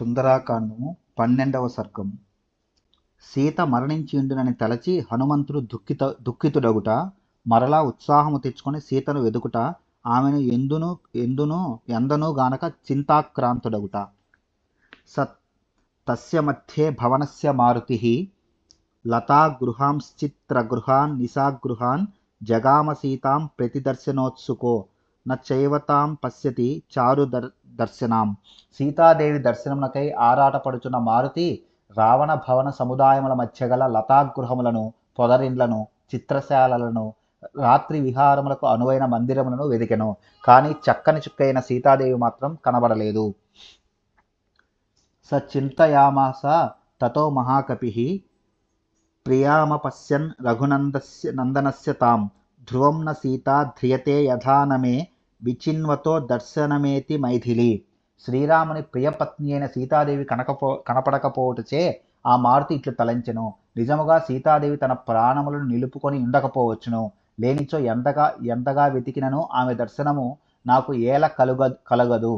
సుందరాకాండము పన్నెండవ సర్గం. సీత మరణించిండునని తలచి హనుమంతుడు దుఃఖిత దుఃఖితుడగుట మరలా ఉత్సాహము తెచ్చుకొని సీతను వెదుకుట ఆమెను ఎందును ఎందును ఎందను గానక చింతాక్రాంతుడగుట. సత్ తస్య మధ్యే భవనస్య మారుతి లతా గృహాంశ్చిత్ర గృహాన్ నిశాగృహాన్ జగామ సీతాం ప్రతిదర్శనోత్సుకో న చైవతాం పశ్యతి చారు దర్ దర్శనాం. సీతాదేవి దర్శనమునకై ఆరాటపడుచున్న మారుతి రావణ భవన సముదాయముల మధ్య గల లతాగృహములను పొదరిండ్లను చిత్రశాలలను రాత్రి విహారములకు అనువైన మందిరములను వెదికెను. కానీ చక్కని చుక్కైన సీతాదేవి మాత్రం కనబడలేదు. స చింతయామాస తతో మహాకపి ప్రియామపశ్యన్ రఘునందస్య నందనస్య తాం. ధ్రువం న సీతా ధ్రియతే యథానమే విచిన్వతో దర్శనమేతి మైథిలి. శ్రీరాముని ప్రియపత్ని అయిన సీతాదేవి కనకపో కనపడకపోవటచే ఆ మారుతి ఇట్లు తలంచెను. నిజముగా సీతాదేవి తన ప్రాణములను నిలుపుకొని ఉండకపోవచ్చును. లేనిచో ఎంతగా ఎంతగా వెతికినను ఆమె దర్శనము నాకు ఏల కలుగ కలగదు.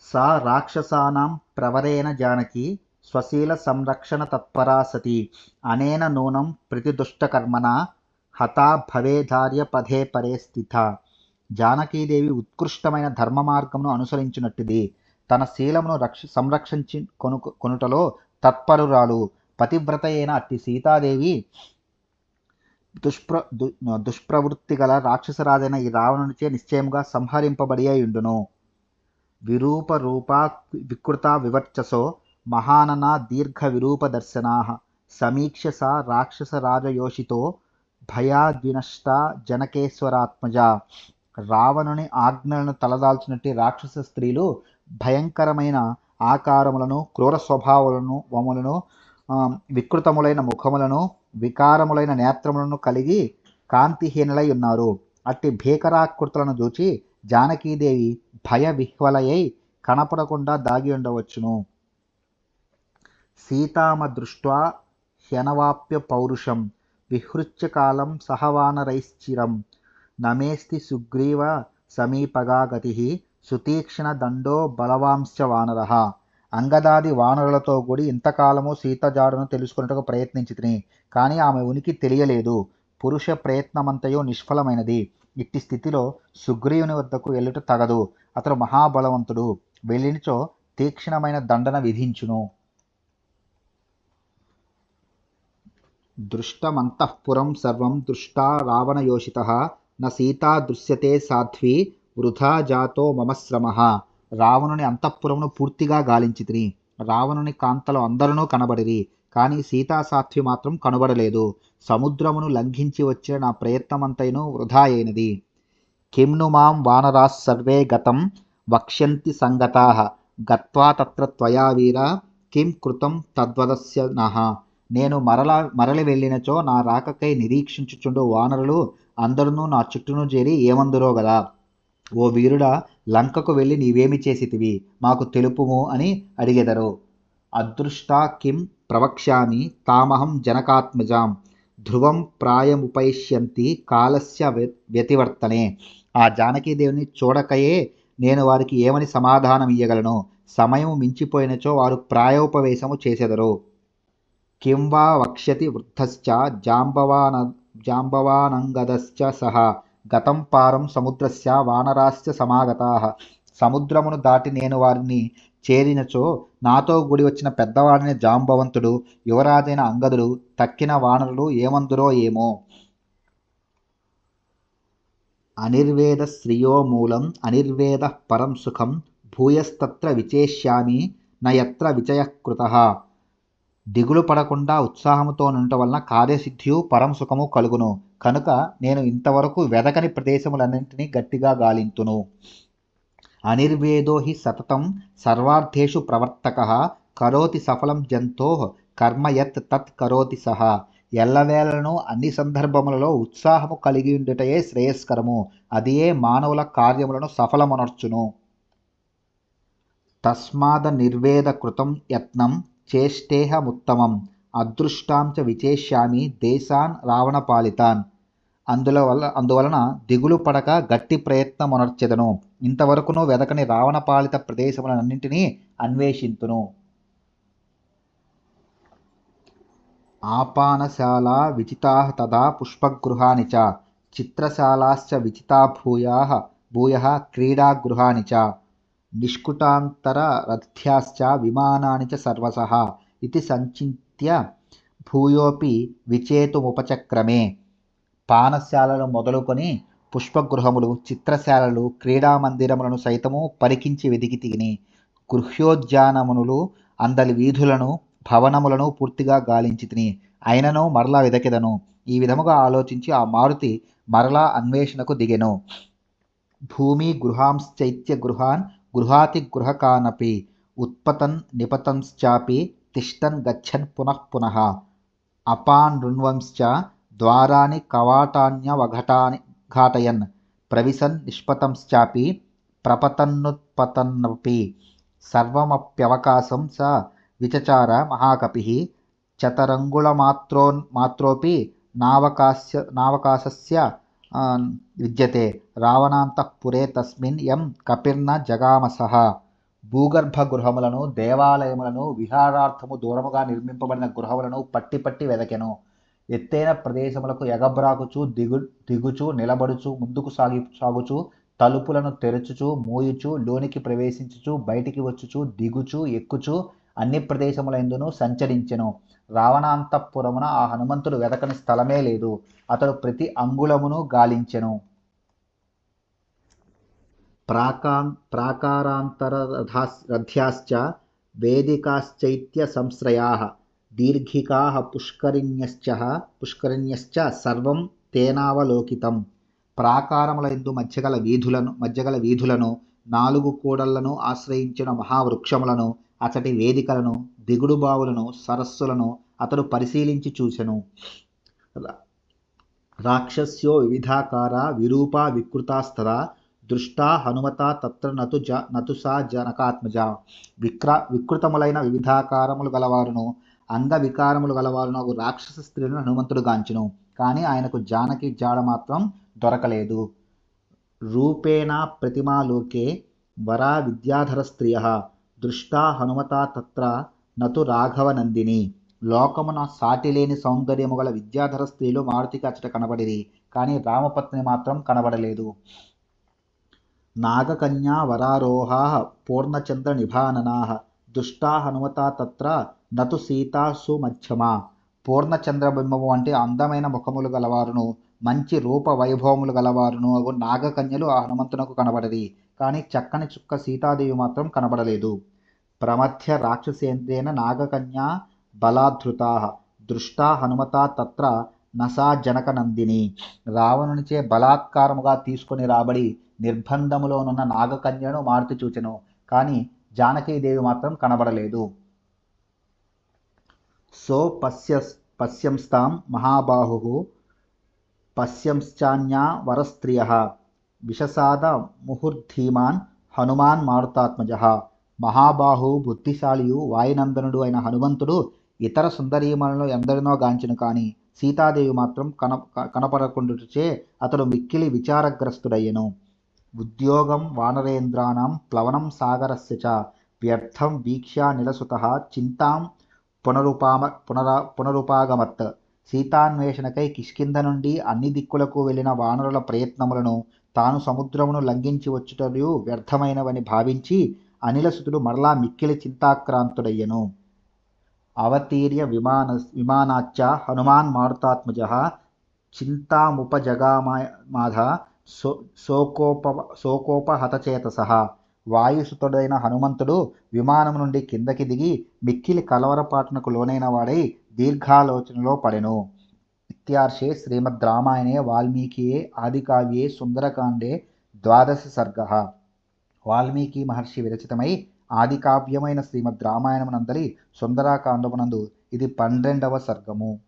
సా రాక్షసానాం ప్రవరేణ జానకి స్వశీల సంరక్షణ తత్పరా సతి అనేన నూనం ప్రతిదుష్టకర్మణ హతా భవేధార్య పదే పరే స్థిత. జానకీదేవి ఉత్కృష్టమైన ధర్మ మార్గమును అనుసరించినట్టుది. తన శీలమును రక్ష సంరక్షించి కొను కొనుటలో తత్పరురాలు. పతివ్రత అయిన అట్టి సీతాదేవి దుష్ప్ర దు దుష్ప్రవృత్తి గల రాక్షసరాజైన ఈ రావణునిచే నిశ్చయముగా సంహరింపబడి ఉండును. విరూప రూపా వికృత వివర్చసో మహాననా దీర్ఘ విరూప దర్శనా సమీక్ష సా రాక్షసరాజయోషితో భయాద్వినష్ట జనకేశ్వరాత్మజ. రావణుని ఆజ్ఞలను తలదాల్చినట్టు రాక్షస స్త్రీలు భయంకరమైన ఆకారములను క్రూర స్వభావములను వములను వికృతములైన ముఖములను వికారములైన నేత్రములను కలిగి కాంతిహీనులై ఉన్నారు. అట్టి భీకరాకృతులను చూచి జానకీదేవి భయ విహ్వలయై కనపడకుండా దాగి ఉండవచ్చును. సీతామ దృష్ట్వా హ్యనవాప్య పౌరుషం విహృత్య కాలం సహవానరైశ్చిరం. నమేస్తి సుగ్రీవ సమీపగాగతి సుతీక్షణ దండో బలవాంశ వానర. అంగదాది వానరులతో కూడి ఇంతకాలము సీత జాడను తెలుసుకున్నట్టుకు కానీ ఆమె ఉనికి తెలియలేదు. పురుష ప్రయత్నమంతయో నిష్ఫలమైనది. ఇట్టి స్థితిలో సుగ్రీవుని వద్దకు వెళ్ళుట తగదు. అతడు మహాబలవంతుడు. వెళ్ళినచో తీక్షణమైన దండన విధించును. దృష్టమంతఃపురం సర్వం దృష్టా రావణయోషిత. న సీతా దృశ్యతే సాధ్వి వృధా జాతో మమ శ్రమ. రావణుని అంతఃపురమును పూర్తిగా గాలించితిని. రావణుని కాంతలు అందరూ కనబడిరి. కానీ సీతా సాధ్వి మాత్రం కనబడలేదు. సముద్రమును లంఘించి వచ్చిన నా ప్రయత్నమంతైను వృధా అయినది. కిమ్ను మాం వానరాస్ సర్వే గతం వక్ష్యంతి సంగతా. గత్వా తత్ర త్వయా వీర కిం కృతం తద్వదస్య నహ నేను మరలా మరలి వెళ్ళినచో నా రాకకై నిరీక్షించుచుండు వానరులు అందరూ నా చుట్టూను చేరి ఏమందురో గదా. ఓ వీరుడా లంకకు వెళ్ళి నీవేమి చేసితివి? మాకు తెలుపుము అని అడిగెదరు. అదృష్టా కిం ప్రవక్ష్యామి? తామహం జనకాత్మజాం. ధ్రువం ప్రాయముపైష్యంతి కాలస్య వ్యతివర్తనే. ఆ జానకీదేవిని చూడకయే నేను వారికి ఏమని సమాధానం ఇయ్యగలను సమయం మించిపోయినచో వారు ప్రాయోపవేశము చేసెదరు. కిం వా వక్ష్యతి వృద్ధశ్చ జాంబవాన జాంబవానంగదశ్చ సహ గతం పారం సముద్రస్య వానరాశ్చ సమాగతా సముద్రమును దాటి నేను వారిని చేరినచో నాతో గుడి వచ్చిన పెద్దవాడిని జాంబవంతుడు యువరాజైన అంగదుడు తక్కిన వానరులు ఏమందురో ఏమో. అనిర్వేద శ్రియో మూలం అనిర్వేద పరం సుఖం భూయస్తత్ర విచేష్యామి నయత్ర విచయకృత. దిగులు పడకుండా ఉత్సాహముతో ఉండటం వలన కార్యసిద్ధియు పరం సుఖము కలుగును. కనుక నేను ఇంతవరకు వెదకని ప్రదేశములన్నింటినీ గట్టిగా గాలింతును. అనిర్వేదో హి సతతం సర్వార్థేషు ప్రవర్తక కరోతి సఫలం జంతో కర్మ యత్ తత్ కరోతి సహ ఎల్లవేళను అన్ని సందర్భములలో ఉత్సాహము కలిగి ఉండుటయే శ్రేయస్కరము. అదియే మానవుల కార్యములను సఫలమనర్చును. తస్మాద నిర్వేద కృతం యత్నం చేష్టేహముత్తమం. అదృష్టాం చ విచేష్యామి దేశాన్ రావణపాలితాన్. అందుల వల్ల అందువలన దిగులు పడక గట్టి ప్రయత్నమునర్చెదను. ఇంతవరకును వెదకని రావణ పాలిత ప్రదేశములన్నింటినీ అన్వేషింతును. ఆపానశాల విచితా తదా పుష్పగృహాని చ. చిత్రశాలాశ్చ విచితా భూయా భూయ క్రీడాగృహాని చ. నిష్కుటాంతరరథ్యాశ్చ విమానాని చ సర్వసః ఇది సంచింత్య భూయోపి విచేతుముపచక్రమే. పానశాలలు మొదలుకొని పుష్పగృహములు చిత్రశాలలు క్రీడామందిరములను సైతము పరికించి వెదికి తిని గృహ్యోద్యానమునులు అందలి వీధులను భవనములను పూర్తిగా గాలించి తిని అయినను మరలా వెదకెదను. ఈ విధముగా ఆలోచించి ఆ మారుతి మరలా అన్వేషణకు దిగెను. భూమి గృహాంశ్చైత్య గృహాన్ గృహాతిగృహకానపి ఉత్పతన్ నిపతంశ్చాపి తిష్టన్ గచ్చన్ పునః పునః. అపాన్ రుణ్వంశ్చ ద్వారాని కవాటాన్యవఘటాని ఘాటయన్ ప్రవిశన్ నిష్పతంశ్చాపి ప్రపతన్నుత్పతన్నపి సర్వమప్యవకాశం స విచచార మహాకపి చతరంగుళమాత్రోన్ మాత్రోపి నావకాశ నావకాశస్య విద్యతే. రావణాంతఃపురే తస్మిన్ ఎం కపిర్న జగామస. భూగర్భ గృహములను దేవాలయములను విహారార్థము దూరముగా నిర్మింపబడిన గృహములను పట్టి పట్టి వెదకెను. ఎత్తైన ప్రదేశములకు ఎగబ్రాకుచు దిగు దిగుచు నిలబడుచు ముందుకు సాగి సాగుచు తలుపులను తెరచుచు మూయుచు లోనికి ప్రవేశించుచు బయటికి వచ్చుచు దిగుచు ఎక్కుచు అన్ని ప్రదేశములందును సంచరించెను. రావణాంతఃపురమున ఆ హనుమంతుడు వెతకని స్థలమే లేదు. అతడు ప్రతి అంగుళమును గాలించెను. ప్రాకాన్ ప్రాకారాంతరరథ్యాశ్చ వేదికాశ్చైత్య సంశ్రయాः దీర్ఘికా పుష్కరిణ్యశ్చ పుష్కరిణ్యశ్చ సర్వం తేనావలోకితం. ప్రాకారముల ఎందు మధ్యగల వీధులను మధ్యగల వీధులను నాలుగు కూడళ్ళను ఆశ్రయించిన మహావృక్షములను అతడి వేదికలను దిగుడు బావులను సరస్సులను అతడు పరిశీలించి చూచెను. రాక్షస్యో వివిధాకార విరూపా వికృతాస్తర దృష్టా హనుమత తత్ర నతు జ నతు సా జనకాత్మజ. విక్ర వికృతములైన వివిధాకారములు గలవారును అంగవికారములు గలవారును ఒక రాక్షస స్త్రీలను హనుమంతుడు గాంచెను. కానీ ఆయనకు జానకి జాడ మాత్రం దొరకలేదు. రూపేణ ప్రతిమాలోకే వరా విద్యాధర స్త్రియ. దృష్టా హనుమతా తత్ర నతు రాఘవనందిని. లోకమున సాటిలేని సౌందర్యము గల విద్యాధర స్త్రీలు మారుతికి అచ్చట కనబడిరి కానీ రామపత్ని మాత్రం కనబడలేదు. నాగకన్యా వరారోహా పూర్ణచంద్ర నిభాననా. దుష్టా హనుమత తత్ర నతు సీతా సుమధ్యమా. పూర్ణచంద్రబింబము వంటి అందమైన ముఖములు గలవారును మంచి రూప వైభవములు గలవారును అగు నాగకన్యలు ఆ హనుమంతునకు కనబడది కానీ చక్కని చుక్క సీతాదేవి మాత్రం కనబడలేదు. ప్రమథ్య రాక్షసేంద్రేణ నాగకన్యా బలాధృతా. దృష్టా హనుమత తత్ర నసా జనకనందిని. రావణునిచే బలాత్కారముగా తీసుకొని రాబడి నిర్బంధములోనున్న నాగకన్యను మారుతి చూచెను. కానీ జానకీదేవి మాత్రం కనబడలేదు. సో పశ్య పశ్యంస్తాం మహాబాహు. పశ్యంశ్చాన్యా వరస్త్రియ. విషసాద ముహుర్ధీమాన్ హనుమాన్ మారుతాత్మజ. మహాబాహు బుద్ధిశాలియు వాయునందనుడు అయిన హనుమంతుడు ఇతర సుందరీమణులు ఎందరినో గాంచెను కానీ సీతాదేవి మాత్రం కన కనపడకుండుటచే అతడు మిక్కిలి విచారగ్రస్తుడయ్యను. ఉద్యోగం వానరేంద్రాణం ప్లవనం సాగరస్య చ వ్యర్థం వీక్ష్య నిలసుత చింతాం పునరుపామ పునరా పునరుపాగమత్. సీతాన్వేషణకై కిష్కింధ నుండి అన్ని దిక్కులకు వెళ్ళిన వానరుల ప్రయత్నములను తాను సముద్రమును లంఘించి వచ్చుటయు వ్యర్థమైనవని భావించి అనిలసుతుడు మరలా మిక్కిలి చింతాక్రాంతుడయ్యను. అవతీర్య విమాన విమానాచ్చ హనుమాన్ మారుతాత్మజ చింతాముపజగామాధ సో శోకోప శోకోపహతచేతస వాయుసుతుడైన హనుమంతుడు విమానం నుండి కిందకి దిగి మిక్కిలి కలవరపాటునకు లోనైన వాడై దీర్ఘాలోచనలో పడెను. ఇత్యార్షే శ్రీమద్ రామాయణే వాల్మీకియే ఆదికావ్యే సుందరకాండే ద్వాదశ సర్గ. వాల్మీకి మహర్షి విరచితమై ఆదికావ్యమైన శ్రీమద్ రామాయణమునందలి సుందరాకాండమునందు ఇది పన్నెండవ సర్గము.